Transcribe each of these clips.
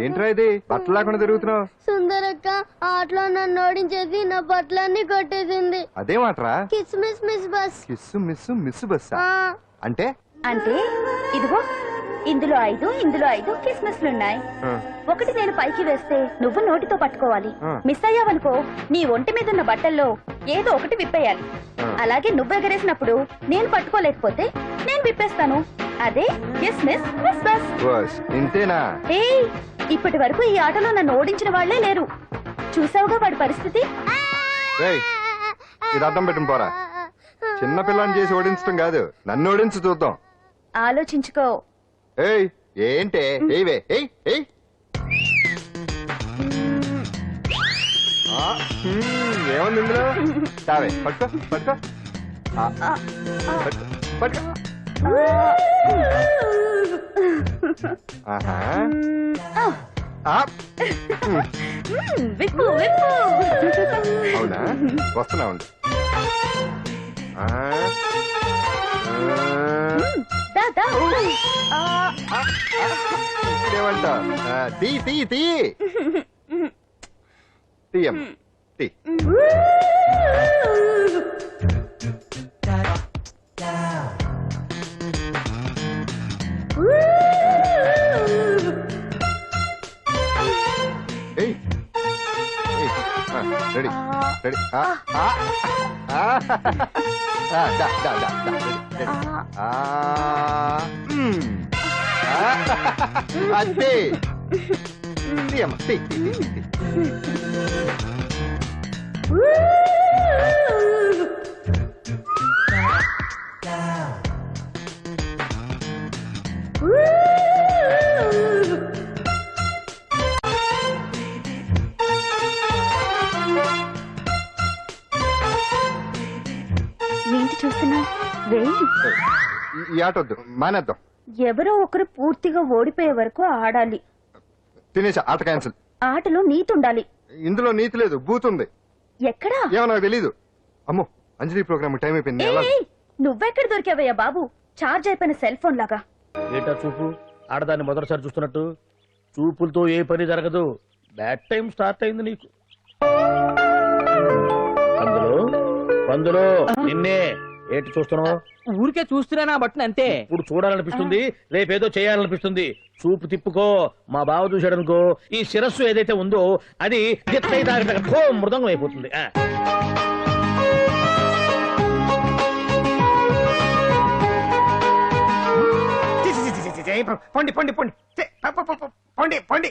ఏంట్రా ఇది? బట్టలు లేకుండా తిరుగుతున్నావు. సుందరక్క ఆటలో నన్ను ఓడించేసి నా బట్టలన్నీ కొట్టేసింది. అదేమాట్రా kiss miss miss bus. Kiss miss బస్సా ఆ, అంటే? అంటే ఇదిగో ఇందులో ఐదు ఇందులో ఐదు కిస్మిస్లున్నాయి ఆ, ఒకటి నేను పైకి వేస్తే నువ్వు నోటితో పట్టుకోవాలి. ఆ. మిస్ అయ్యావనుకో నీ ఒంటి మీద ఉన్న బట్టల్లో ఏదో ఒకటి విప్పేయాలి. ఆ. అలాగే నువ్వు ఎగరేసినప్పుడు నేను పట్టుకోలేకపోతే నేను విప్పేస్తాను. అదే కిస్మిస్ మిస్ బస్ బస్ ఇంతేనా? ఏయ్ ఇప్పటి వరకు ఈ ఆటలో నన్ను ఓడించిన వాళ్ళే లేరు. చూసావుగా వాడి పరిస్థితి? ఇది అర్థం పెట్టుకుని పోరా. చిన్న పిల్లని చేసి ఓడించడం కాదు నన్ను ఓడించి చూద్దాం. ఆలోచించుకో. ఏయ్ ఏంటే? ఏవే ఏయ్ ఏయ్ ఏముంది ఇందులో? తావే పట్టుకో పట్టుకో పట్టుకో. ఆహా. ఆ, విప్పు విప్పు. అవునా? వస్తున్నా ఉండు. ఆ, ఆ, దా, దా. ఇదేమంట ఆ, తీ తీ తీ తీయం తీ రెడీ ఆ, ఆ, ఆ, ఆ, దా, దా, దా, దా, రెడీ, రెడీ. ఆ, మ్. ఆ, అదే తీయమ్మ తీ తీ తీ, తీ, తీ. ఏంటి చూస్తున్నా? వేయ్ ఈ- ఈ ఆట వద్దు మానేద్దాం. ఎవరో ఒకరు పూర్తిగా ఓడిపోయే వరకు ఆడాలి. తినేసా ఆట క్యాన్సిల్. ఆటలో నీతి ఉండాలి ఇందులో నీతి లేదు బూత్ ఉంది ఎక్కడా? ఏమో నాకు తెలీదు. అమ్మో అంజలి ప్రోగ్రామ్ టైం అయిపోయింది నువ్వెక్కడ దొరికావయ్యా బాబు? చార్జ్ అయిపోయిన సెల్ ఫోన్ లాగా. ఏటా చూపు? ఆడదాన్ని మొదటిసారి చూస్తున్నట్టు? చూపులతో ఏ పని జరగదు. బ్యాడ్ టైం స్టార్ట్ అయింది నీకు. అందులో అందులో నిన్నే. ఏంటి చూస్తున్నావు ఊరికే చూస్తున్నా బట్టన్ అంతే ఇప్పుడు చూడాలనిపిస్తుంది రేపేదో చేయాలనిపిస్తుంది చూపు తిప్పుకో మా బావ చూశాడనుకో ఈ శిరస్సు ఏదైతే ఉందో అది మృదంగం అయిపోతుంది ఆ. పొండి పొండి పొండి పొండి పొండి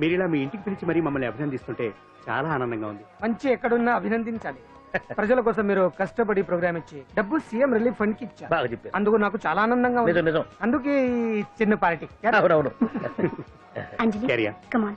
మీరు ఇలా మీ ఇంటికి పిలిచి మరీ మమ్మల్ని అభినందిస్తుంటే చాలా ఆనందంగా ఉంది. మంచి ఎక్కడున్నా అభినందించాలి. ప్రజల కోసం మీరు కష్టపడి ప్రోగ్రామ్ ఇచ్చి డబ్బు సీఎం రిలీఫ్ ఫండ్కి ఇచ్చారు. బాగా చెప్పారు. అందుకు నాకు చాలా ఆనందంగా ఉంది. నిజం నిజం. అందుకే ఈ చిన్న పార్టీ అవునవును. అంజలి కమాన్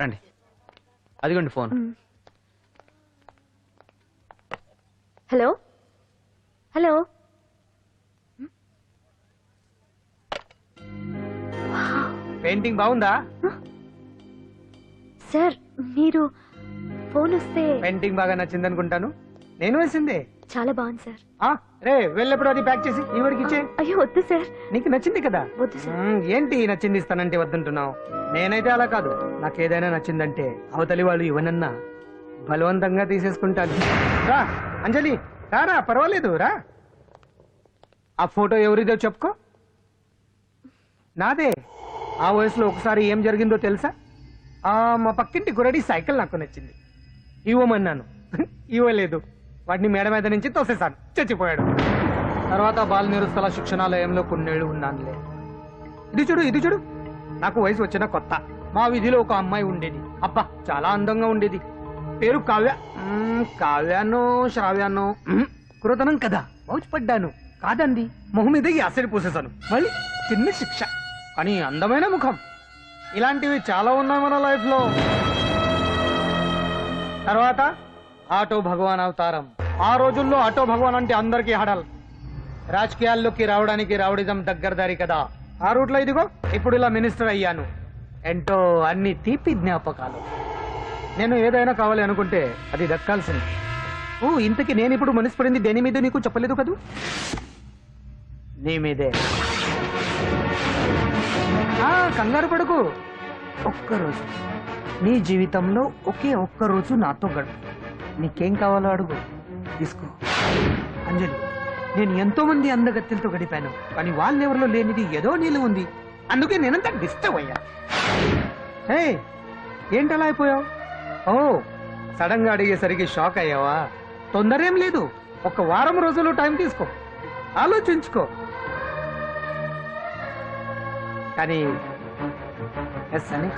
రండి. అదిగోండి ఫోన్. హలో? హలో? పెయింటింగ్ బాగుందా? సార్ మీరు ఫోన్ వస్తే పెయింటింగ్ బాగా నచ్చింది అనుకుంటాను నేను వేసిందే. చాలా బాగుంది సార్. రే వెళ్ళప్పుడు అది ప్యాక్ చేసి ఈ వరకు ఇచ్చే. అయ్యో వద్దు సార్. నీకు నచ్చింది కదా? వద్దు సార్. మ్మ్, ఏంటి నచ్చింది ఇస్తానంటే వద్దంటున్నావు? నేనైతే అలా కాదు. నాకు ఏదైనా నచ్చిందంటే అవతలి వాళ్ళు ఇవ్వనన్నా బలవంతంగా తీసేసుకుంటాను. రా అంజలి రారా పర్వాలేదు రా. ఆ ఫోటో ఎవరిదో చెప్పుకో. నాదే. ఆ వయసులో ఒకసారి ఏం జరిగిందో తెలుసా? ఆ మా పక్కింటి గురడి సైకిల్ నాకు నచ్చింది. ఇవ్వమన్నాను. ఇవ్వలేదు. వాడిని మేడ మీద నుంచి తోసేశాను. చచ్చిపోయాడు. తర్వాత బాల నిరుస్తల శిక్షణాలయంలో కొన్నేళ్ళు ఉన్నానులే. ఇది చూడు ఇది చూడు. నాకు వయసు వచ్చిన కొత్త. మా వీధిలో ఒక అమ్మాయి ఉండేది. అబ్బా చాలా అందంగా ఉండేది. పేరు కావ్య. మ్మ్, కావ్యానో శ్రావ్యానో మ్మ్, కదా. పడ్డాను కాదండి మొహం మీద యాసిడ్ పూసేశాను. మళ్ళీ చిన్న శిక్ష. కానీ అందమైన ముఖం. ఇలాంటివి చాలా ఉన్నాయి మన లైఫ్లో తర్వాత ఆటో భగవాన్ అవతారం. ఆ రోజుల్లో ఆటో భగవాన్ అంటే అందరికీ హడల్. రాజకీయాల్లోకి రావడానికి రావడిజం దగ్గరదారి కదా. ఆ రూట్లో ఇదిగో ఇప్పుడు ఇలా మినిస్టర్ అయ్యాను. ఎంటో అన్ని తీపి జ్ఞాపకాలు. నేను ఏదైనా కావాలి అనుకుంటే అది దక్కాల్సింది. ఓ ఇంతకి నేను ఇప్పుడు మనసు పడింది దేని మీద నీకు చెప్పలేదు కదూ? నీ మీదే. కంగారు పడుకు. ఒక్కరోజు. నీ జీవితంలో ఒకే ఒక్క రోజు నాతో గడుపు. నీకేం కావాలో అడుగు. తీసుకో. అంజలి నేను ఎంతో మంది అందగత్తెలతో గడిపాను కానీ వాళ్ళెవరిలో లేనిది ఏదో నీళ్ళు ఉంది. అందుకే నేనంతా డిస్టర్బ్ అయ్యా. హే ఏంటలా అయిపోయావు? ఓ సడన్గా అడిగేసరికి షాక్ అయ్యావా? తొందర ఏం లేదు. ఒక వారం రోజులు టైం తీసుకో. ఆలోచించుకో. కానీ ఎస్ అని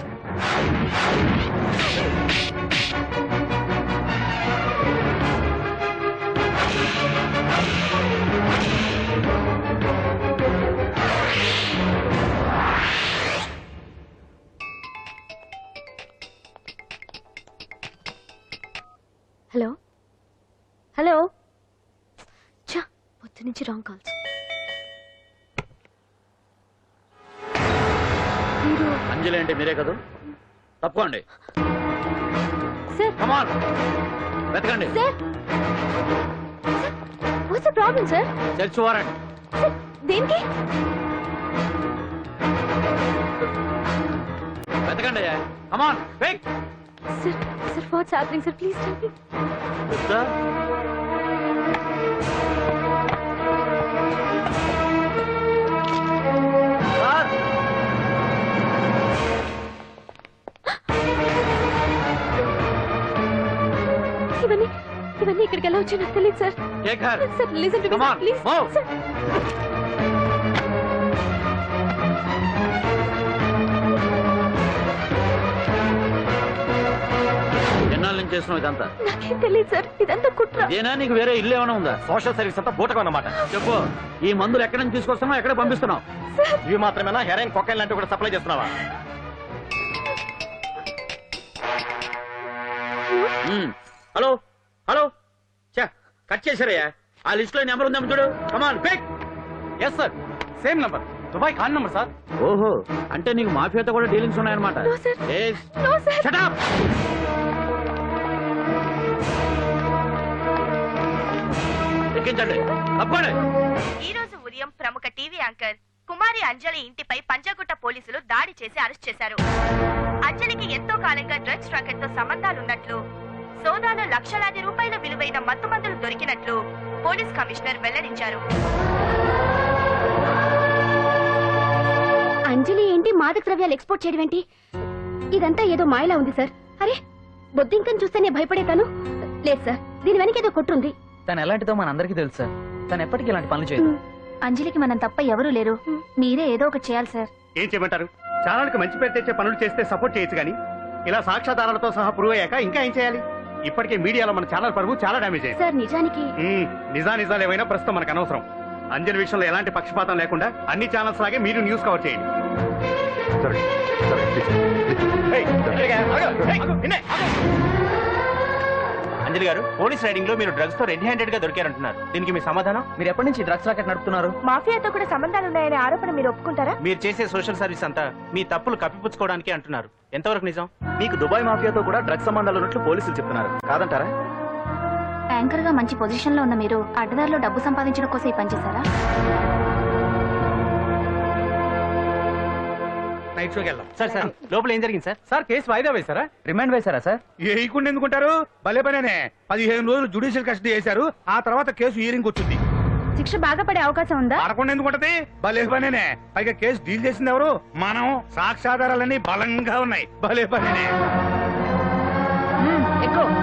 నుంచి రాంగ్ కాల్స్ మీరు అంజలి అంటే మీరే కదా? తప్పుకోండి. సార్. కమాన్ వెతకండి. Sir. What's the problem sir search వారండి. Sir దేనికి? వెతకండి. Come on sir sir what's happening sir please tell me sir వచ్చాయో నాకు తెలియదు sir Shekhar sir listen to me Come on, please move. Sir ఎన్నాళ్ళ నుంచి చేస్తున్నావు ఇదంతా? నాకేం తెలియదు సార్ ఇదంతా కుట్ర. ఇదేనా? నీకు వేరే ఇల్లు ఏమైనా ఉందా? సోషల్ సర్వీస్ అంతా బూటకం అన్నమాట. చెప్పు. ఈ మందులు ఎక్కడి నుంచి తీసుకొస్తున్నావు ఎక్కడ పంపిస్తున్నావు? ఇవి మాత్రమేనా? హెరైన్ కొకైన్ లాంటివి కూడా సప్లై చేస్తున్నావా. హలో? హలో? కట్ చేశారయ్యా. ఆ లిస్ట్లో నెంబర్ ఉందేమో చూడు. Come on pick yes sir same number Dubai Khan number sir ఓహో. అంటే నీకు మాఫియాతో కూడా డీలింగ్స్ ఉన్నాయన్నమాట. No, sir. Yes. No sir Shut up! ఎక్కించండి తప్పండి ఈ రోజు ఉదయం ప్రముఖ టీవీ యాంకర్ కుమారి అంజలి ఇంటిపై పంజాగుట్ట పోలీసులు దాడి చేసి అరెస్ట్ చేశారు. అంజలికి ఎంతో కాలంగా డ్రగ్స్ రాకెట్తో సంబంధాలున్నట్లు సోదాలో లక్షలాది రూపాయల విలువైన మత్తుమందులు దొరికినట్లు పోలీస్ కమిషనర్ వెల్లడించారు. అంజలి ఏంటి మాదక ద్రవ్యాలు ఎక్స్పోర్ట్ చేయడం ఏంటి? ఇదంతా ఏదో మాయలా ఉంది సార్. అరే బొద్దింకని చూస్తేనే భయపడేతాను? లేదు సార్. దీని వెనక ఏదో కొట్టుంది. తను ఎలాంటిదో మనందరికీ తెలుసు సార్. తను ఎప్పటికీ ఇలాంటి పనులు చేయదు. అంజలికి మనం తప్ప ఎవరూ లేరు. మీరే ఏదో ఒకటి చేయాలి సార్. ఏం చేయమంటారు? ఛానల్కి మంచి పేరు తెచ్చే పనులు చేస్తే సపోర్ట్ చేయొచ్చు కానీ ఇలా సాక్ష్యాధారాలతో సహా ప్రూవ్ అయ్యాక ఇంకా ఏం చేయాలి? ఇప్పటికే మీడియాలో మన ఛానల్ పరువు చాలా డ్యామేజ్ అయింది. సార్ నిజానికి మ్మ్, నిజా నిజాలు ఏమైనా ప్రస్తుతం మనకు అనవసరం. అంజలి విషయంలో ఎలాంటి పక్షపాతం లేకుండా అన్ని ఛానల్స్ లాగే మీరు న్యూస్ కవర్ చేయండి. సరే సరే please, please. ఏయ్, అంజలి గారు, ఆగు, ఏయ్, నిన్నే, ఆగు. అంజలి గారు పోలీస్ రైడింగ్లో మీరు డ్రగ్స్తో రెడ్ హ్యాండెడ్గా దొరికారంటున్నారు. దీనికి మీ సమాధానం? మీరు ఎప్పటి నుంచి డ్రగ్స్ రాకెట్ నడుపుతున్నారు? మాఫియాతో కూడా సంబంధాలున్నాయనే ఆరోపణ మీరు ఒప్పుకుంటారా? మీరు చేసే సోషల్ సర్వీస్ అంతా మీ తప్పులు కప్పిపుచ్చుకోవడానికి అంటున్నారు. ఎంతవరకు నిజం? మీకు దుబాయ్ మాఫియాతో కూడా డ్రగ్స్ సంబంధాలు ఉన్నట్లు పోలీసులు చెప్తున్నారు. కాదంటారా? యాంకర్గా మంచి పొజిషన్లో ఉన్న మీరు అడ్డదారిలో డబ్బు సంపాదించడం కోసం ఈ పని చేశారా? నైట్ షోకి వెళ్దాం. సార్ సార్ లోపల ఏం జరిగింది సార్? సార్ కేసు వాయిదా వేశారా? రిమాండ్ వేశారా సార్? వేయకుండా ఎందుకుంటారు? భలే పనేనే. పదిహేను రోజులు జుడిషియల్ కస్టడీ చేశారు ఆ తర్వాత కేసు హీరింగ్ వచ్చింది శిక్ష బాగా పడే అవకాశం ఉందా? పడకుండా ఎందుకుంటది భలే పనేనే. పైగా కేసు డీల్ చేసింది ఎవరు? మనం. సాక్ష్యాధారాలన్నీ బలంగా ఉన్నాయి. భలే పనేనే. ఎక్కువ.